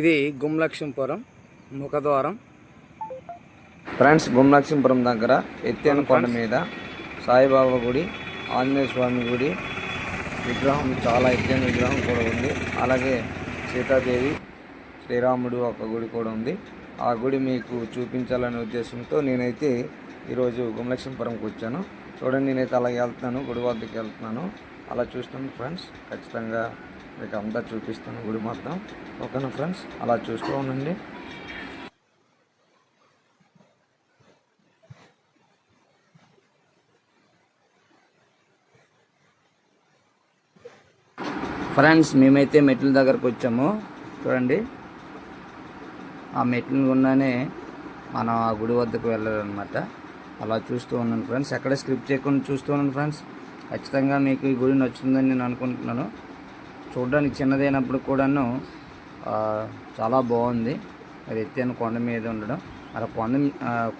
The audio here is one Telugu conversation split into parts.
ఇది గుమ్లక్ష్మీపురం ముఖద్వారం. ఫ్రెండ్స్ గుమ్మలక్ష్మీపురం దగ్గర ఎత్తైన కొండ మీద సాయిబాబా గుడి ఆంజనేయ స్వామి గుడి విగ్రహం చాలా ఎత్తైన విగ్రహం కూడా ఉంది. అలాగే సీతాదేవి శ్రీరాముడు ఒక గుడి కూడా ఉంది. ఆ గుడి మీకు చూపించాలనే ఉద్దేశంతో నేనైతే ఈరోజు గుమ్మలక్ష్మీపురంకి వచ్చాను. చూడండి నేనైతే అలాగే వెళ్తున్నాను గుడి వద్దకు వెళ్తున్నాను. అలా చూస్తాను ఫ్రెండ్స్. ఖచ్చితంగా మీకు అంతా చూపిస్తాను గుడి మొత్తం. ఓకేనా ఫ్రెండ్స్? అలా చూస్తూ ఉండండి. ఫ్రెండ్స్ మేమైతే మెట్ల దగ్గరకు వచ్చాము. చూడండి. ఆ మెట్ల గుండానే మనం ఆ గుడి వద్దకు వెళ్ళాలన్నమాట. అలా చూస్తూ ఉన్నాను ఫ్రెండ్స్. ఎక్కడ స్క్రిప్ట్ చేయకుండా చూస్తూ ఉన్నాను ఫ్రెండ్స్. ఖచ్చితంగా మీకు ఈ గుడి నచ్చుతుందని నేను అనుకుంటున్నాను. చూడడానికి చిన్నదైనప్పుడు కూడాను చాలా బాగుంది. అది ఎత్తైన కొండ మీద ఉండడం. అలా కొండ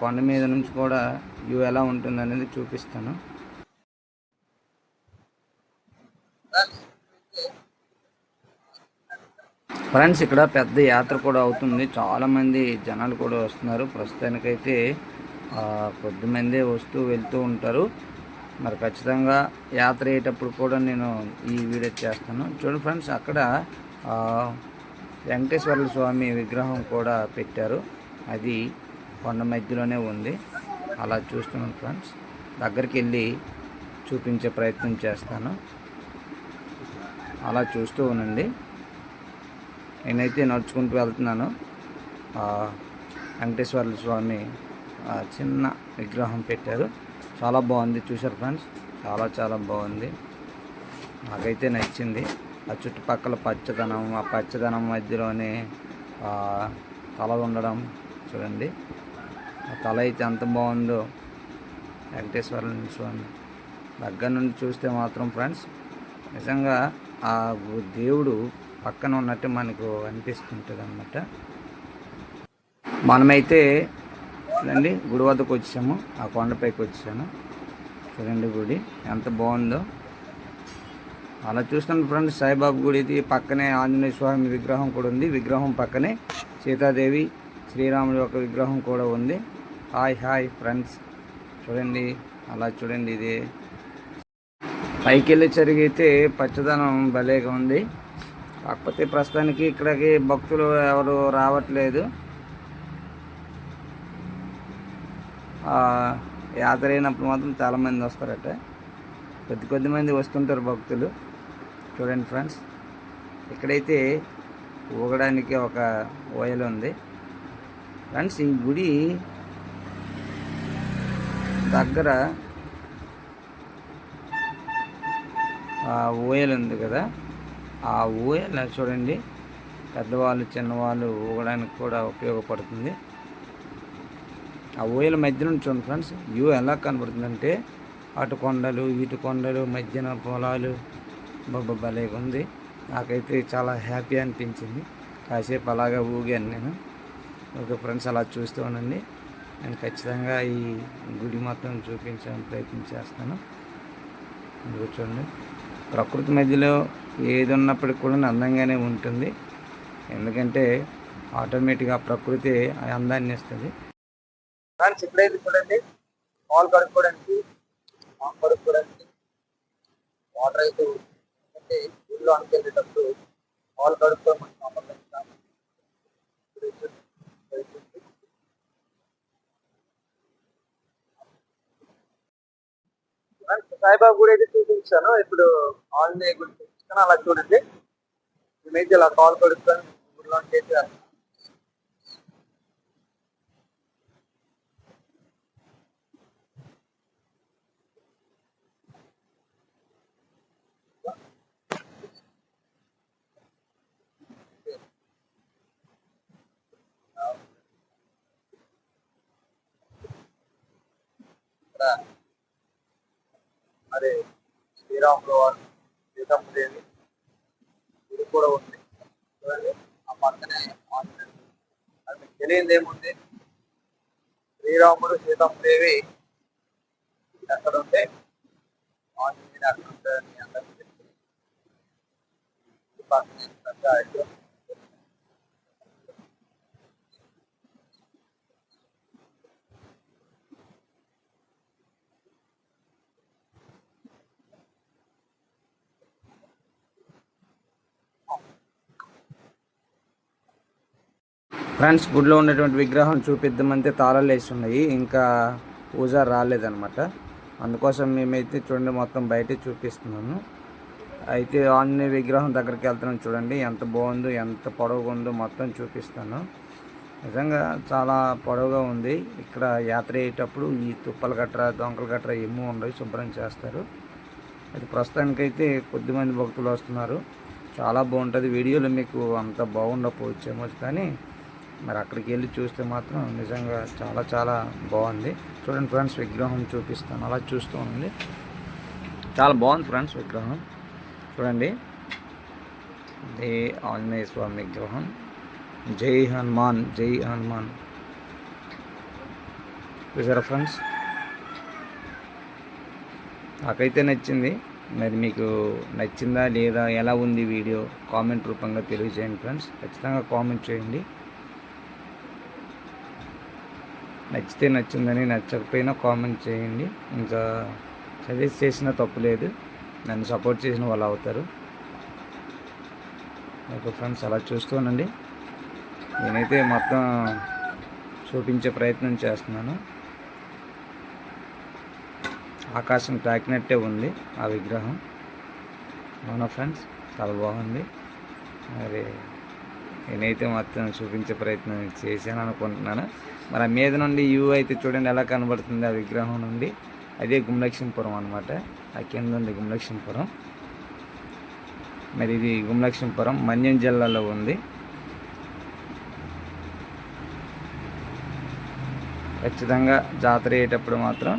కొండ మీద నుంచి కూడా వ్యూ ఎలా ఉంటుంది అనేది చూపిస్తాను. ఫ్రెండ్స్ ఇక్కడ పెద్ద యాత్ర కూడా అవుతుంది. చాలామంది జనాలు కూడా వస్తున్నారు. ప్రస్తుతానికైతే ఆ, కొద్దిమందే వస్తూ వెళ్తూ ఉంటారు. మరి ఖచ్చితంగా యాత్ర అయ్యేటప్పుడు కూడా నేను ఈ వీడియో చేస్తాను. చూడండి ఫ్రెండ్స్ అక్కడ వెంకటేశ్వర స్వామి విగ్రహం కూడా పెట్టారు. అది కొండ మధ్యలోనే ఉంది. అలా చూస్తున్నాను ఫ్రెండ్స్. దగ్గరికి వెళ్ళి చూపించే ప్రయత్నం చేస్తాను. అలా చూస్తూ ఉండండి. నేనైతే నడుచుకుంటూ వెళ్తున్నాను. వెంకటేశ్వర స్వామి చిన్న విగ్రహం పెట్టారు. చాలా బాగుంది చూసారు ఫ్రెండ్స్? చాలా చాలా బాగుంది. నాకైతే నచ్చింది. ఆ చుట్టుపక్కల పచ్చదనం ఆ పచ్చదనం మధ్యలోనే తల ఉండడం చూడండి. ఆ తల అయితే ఎంత బాగుందో. వెంకటేశ్వర స్వామి దగ్గర నుండి చూస్తే మాత్రం ఫ్రెండ్స్ నిజంగా ఆ దేవుడు పక్కన ఉన్నట్టు మనకు అనిపిస్తుంటుంది అన్నమాట మనమైతే చూడండి గుడి వద్దకు వచ్చాము. ఆ కొండపైకి వచ్చాను. చూడండి గుడి ఎంత బాగుందో. అలా చూస్తాను ఫ్రెండ్స్ సాయిబాబా గుడి ఇది పక్కనే ఆంజనేయ స్వామి విగ్రహం కూడా ఉంది. విగ్రహం పక్కనే సీతాదేవి శ్రీరాముడి యొక్క విగ్రహం కూడా ఉంది. Hi hi friends. చూడండి అలా చూడండి ఇది. పైకి వెళ్ళి అయితే పచ్చదనం భలేగా ఉంది. కాకపోతే ప్రస్తుతానికి ఇక్కడికి భక్తులు ఎవరు రావట్లేదు ఆ, యాత్ర అయినప్పుడు మాత్రం చాలామంది వస్తారట. కొద్ది కొద్ది మంది వస్తుంటారు భక్తులు. చూడండి ఫ్రెండ్స్ ఇక్కడైతే ఊగడానికి ఒక ఓయలు ఉంది. ఫ్రెండ్స్ ఈ గుడి దగ్గర ఆ ఊయలు ఉంది కదా. ఆ ఊయల చూడండి పెద్దవాళ్ళు చిన్నవాళ్ళు ఊగడానికి కూడా ఉపయోగపడుతుంది. ఆ ఊయల మధ్య నుంచి చూడండి ఫ్రెండ్స్ వ్యూ ఎలా కనబడుతుందంటే అటు కొండలు ఇటు కొండలు మధ్యన పొలాలు. బొబ్బ ఉంది. నాకైతే చాలా హ్యాపీ అనిపించింది. కాసేపు అలాగా ఊగాను నేను. ఓకే ఫ్రెండ్స్ అలా చూస్తూ ఉండండి. నేను ఖచ్చితంగా ఈ గుడి మొత్తం చూపించడానికి ప్రయత్నం చేస్తాను. కూర్చోండి చూడండి. ప్రకృతి మధ్యలో ఏది ఉన్నప్పటికి కూడా అందంగానే ఉంటుంది. ఎందుకంటే ఆటోమేటిక్గా ప్రకృతి ఆ అందాన్ని ఇస్తుంది. ఫ్రెండ్స్ ఇప్పుడైతే చూడండి. పాలు కడుక్కోవడానికి పాలు కడుక్కోవడానికి వాటర్ అయితే అంటే ఊళ్ళో అనుకెళ్ళేటప్పుడు పాలు కడుక్కోమని సాయిబాబు సాయిబాబా గుడి అయితే చూపించాను. ఇప్పుడు ఆంజనేయ గుడి చూపించాను. అలా చూడండి. మేమైతే ఇలా కాల్ కడుక్కొని గుడిలోకి అయితే వెళ్తాం. మరి శ్రీరాములు వారు సీతమ్మదేవి ఇది కూడా ఉంది ఆ పక్కనే ఆంజనేయుడు. అది మీకు తెలియదు ఏముంది శ్రీరాముడు సీతమ్మదేవి ఎక్కడ ఉంటే ఆంజనేయుడు అక్కడ ఉంటాడని అందరికీ తెలుసు. పక్కనే పెద్ద ఫ్రెండ్స్ గుడిలో ఉన్నటువంటి విగ్రహం చూపిద్దామంటే తాళాలు వేసి ఉన్నాయి ఇంకా పూజ రాలేదనమాట అందుకోసం మేమైతే చూడండి మొత్తం బయటే చూపిస్తున్నాను అయితే ఆంజనేయ విగ్రహం దగ్గరికి వెళ్తున్నాం చూడండి. ఎంత బాగుందో ఎంత పొడవుగా ఉందో మొత్తం చూపిస్తాను. నిజంగా చాలా పొడవుగా ఉంది. ఇక్కడ యాత్ర అయ్యేటప్పుడు ఈ తుప్పలు గట్ర దొంకలు గట్ర ఏమో ఉండవు శుభ్రం చేస్తారు. అది ప్రస్తుతానికైతే కొద్దిమంది భక్తులు వస్తున్నారు. చాలా బాగుంటుంది. వీడియోలో మీకు అంత బాగుండకపోవచ్చేమో కానీ మరి అక్కడికి వెళ్ళి చూస్తే మాత్రం నిజంగా చాలా చాలా బాగుంది. చూడండి ఫ్రెండ్స్ విగ్రహం చూపిస్తాను. అలా చూస్తూ ఉండండి. చాలా బాగుంది ఫ్రెండ్స్ విగ్రహం. చూడండి. ఇది ఆంజనేయ స్వామి విగ్రహం. జై హనుమాన్ జై హనుమాన్. చూసారా ఫ్రెండ్స్? నాకైతే నచ్చింది. మరి మీకు నచ్చిందా లేదా ఎలా ఉంది వీడియో కామెంట్ రూపంగా తెలియజేయండి ఫ్రెండ్స్. ఖచ్చితంగా కామెంట్ చేయండి. నచ్చితే నచ్చిందని నచ్చకపోయినా కామెంట్ చేయండి. ఇంకా సజెస్ట్ చేసినా తప్పు లేదు. నన్ను సపోర్ట్ చేసిన వాళ్ళు అవుతారు. ఓకే ఫ్రెండ్స్ అలా చూస్తూనండి నేనైతే మొత్తం చూపించే ప్రయత్నం చేస్తున్నాను. ఆకాశం తాకినట్టే ఉంది ఆ విగ్రహం. అవునా ఫ్రెండ్స్? చాలా బాగుంది. మరి నేనైతే మొత్తం చూపించే ప్రయత్నం చేశాను అనుకుంటున్నాను. మరి ఆ మీద నుండి యూ అయితే చూడండి ఎలా కనబడుతుంది ఆ విగ్రహం నుండి. అదే గుమలక్ష్మీపురం అనమాట ఆ కింద ఉంది గుమలక్ష్మీపురం. మరి ఇది గుమలక్ష్మీపురం. మన్యం జిల్లాలో ఉంది. ఖచ్చితంగా జాతర అయ్యేటప్పుడు మాత్రం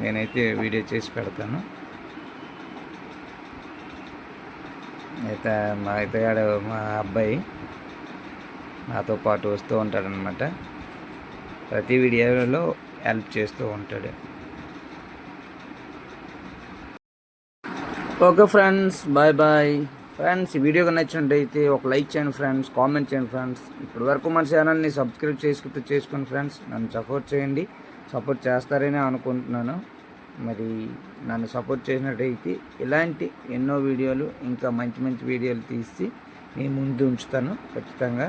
నేనైతే వీడియో చేసి పెడతాను. అయితే మా ఇతగాడు మా అబ్బాయి నాతో పాటు వస్తూ ఉంటాడనమాట ప్రతి వీడియోలలో హెల్ప్ చేస్తూ ఉంటాడు. Okay friends bye bye. Friends ఈ వీడియో నచ్చినట్టయితే ఒక లైక్ చేయండి ఫ్రెండ్స్ కామెంట్ చేయండి ఫ్రెండ్స్. ఇప్పటి వరకు మన ఛానల్ని సబ్స్క్రైబ్ చేసుకుంటూ చేసుకోండి ఫ్రెండ్స్. నన్ను సపోర్ట్ చేయండి. సపోర్ట్ చేస్తారని అనుకుంటున్నాను. మరి నన్ను సపోర్ట్ చేసినట్టయితే ఇలాంటి ఎన్నో వీడియోలు ఇంకా మంచి మంచి వీడియోలు తీసి నేను ముందు ఉంచుతాను ఖచ్చితంగా.